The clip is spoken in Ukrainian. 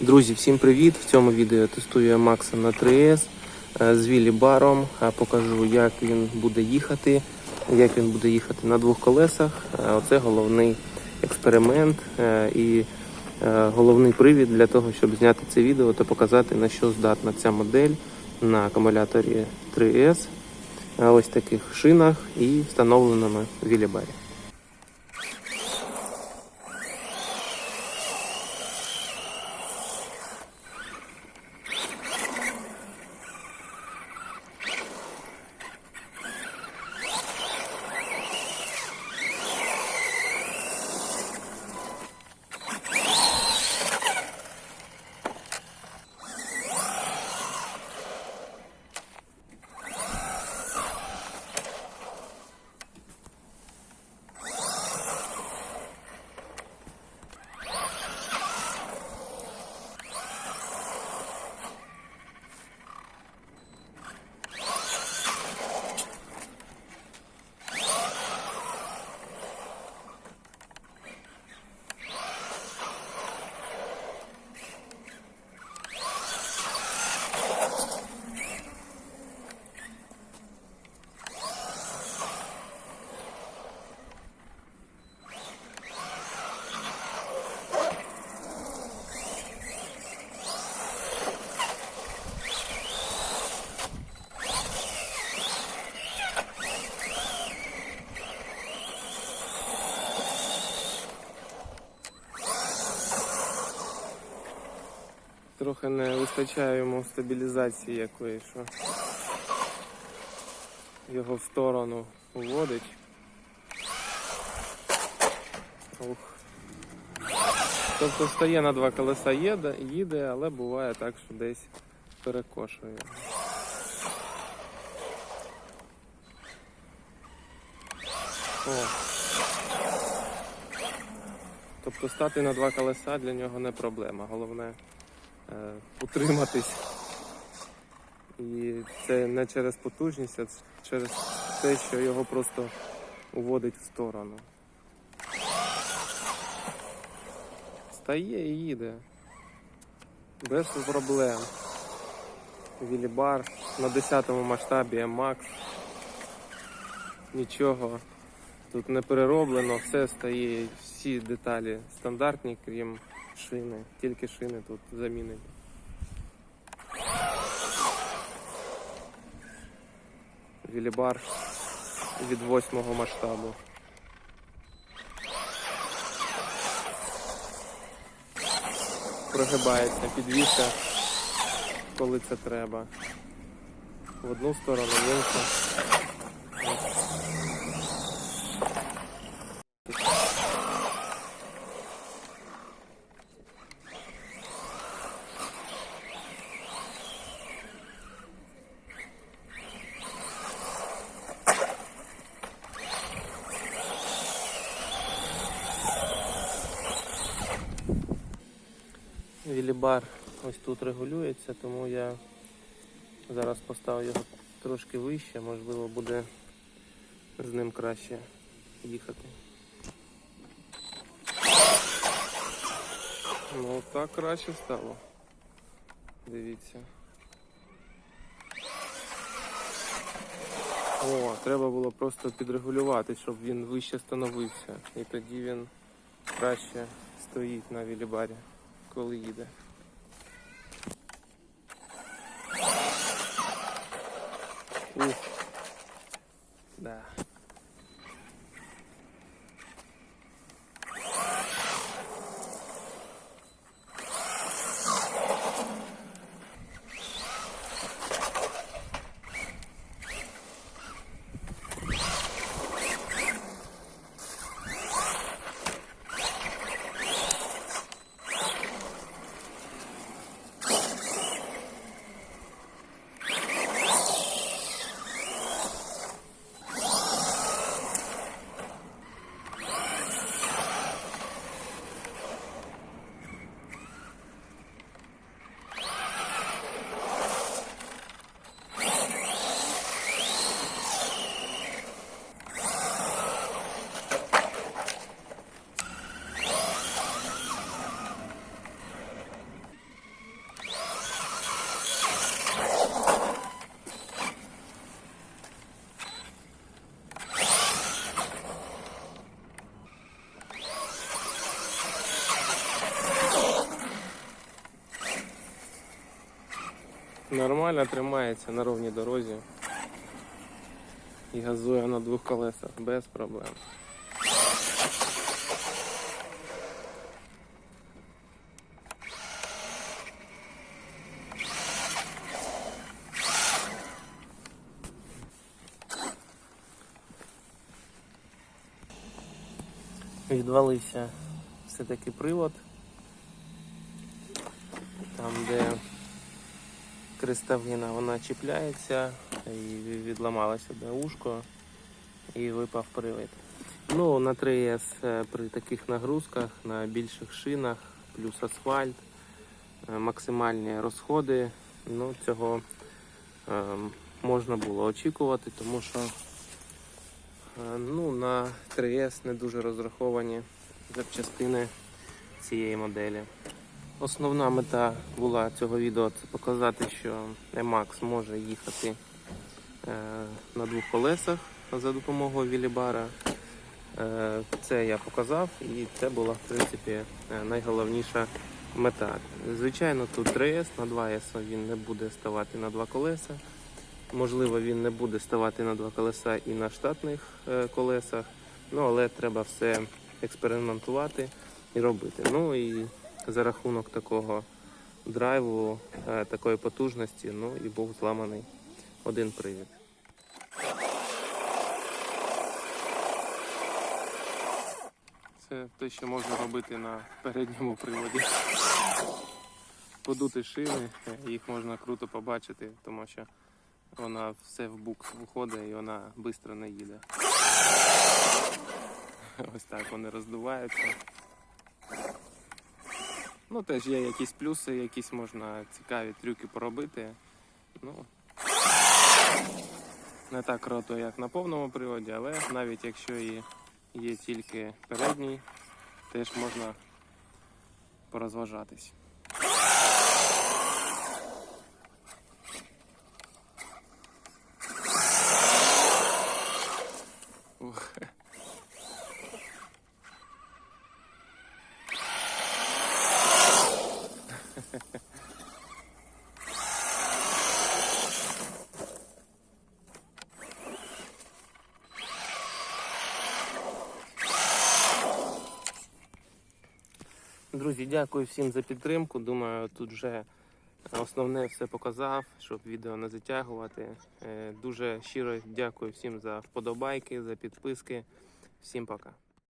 Друзі, всім привіт! В цьому відео тестую Макса на 3S е, з Вілі Баром. Е, Покажу, як він буде їхати, як він буде їхати на двох колесах. Е, Оце головний експеримент і головний привід для того, щоб зняти це відео та показати, на що здатна ця модель на акумуляторі 3S. е, Ось таких шинах і встановленими в Вілі Барі. Трохи не вистачає йому стабілізації якої, що його в сторону уводить. Ух. Тобто стає на два колеса їде, їде, але буває так, що десь перекошує. О. Тобто стати на два колеса для нього не проблема. Головне утриматись. І це не через потужність, а через те, що його просто уводить в сторону. Стає і їде. Без проблем. Вілібар на 10 му масштабі Max. Нічого тут не перероблено, все стає, всі деталі стандартні, крім шини. Тільки шини тут замінені. Вілібар від 8 масштабу. Прогибається підвіска, коли це треба. В одну сторону, в іншу. Вілібар ось тут регулюється, тому я зараз поставлю його трошки вище, можливо буде з ним краще їхати. Ну так краще стало. Дивіться. О, треба було просто підрегулювати, щоб він вище становився. І тоді він краще стоїть на вілібарі, коли їде. Ух. Да. Нормально тримається на ровній дорозі. І газує на двох колесах без проблем. Відвалився все-таки привод. Там, де крестовина вона чіпляється і відламалося де ушко і випав привід. Ну, на 3С е, при таких нагрузках на більших шинах, плюс асфальт, е, максимальні розходи. Ну, цього е, можна було очікувати, тому що ну, на 3С не дуже розраховані запчастини цієї моделі. Основна мета була цього відео це показати, що Emax може їхати е, на двох колесах за допомогою вілібара. Е, Це я показав і це була в принципі е, найголовніша мета. Звичайно, тут 3S на 2S він не буде ставати на два колеса. Можливо, він не буде ставати на два колеса і на штатних колесах, ну але треба все експериментувати і робити. Ну і за рахунок такого драйву, е, такої потужності, ну і був зламаний один привід. Це те, що можна робити на передньому приводі. Подути шини, е, їх можна круто побачити, тому що вона все в бук виходить і вона швидко не їде. Ось так вони роздуваються. Ну, теж є якісь плюси, якісь можна цікаві трюки поробити. Ну, не так круто, як на повному приводі, але навіть якщо і є тільки передній, теж можна порозважатись. Друзі, дякую всім за підтримку. Думаю, тут вже основне все показав, щоб відео не затягувати. Е, Дуже щиро дякую всім за вподобайки, за підписки. Всім пока.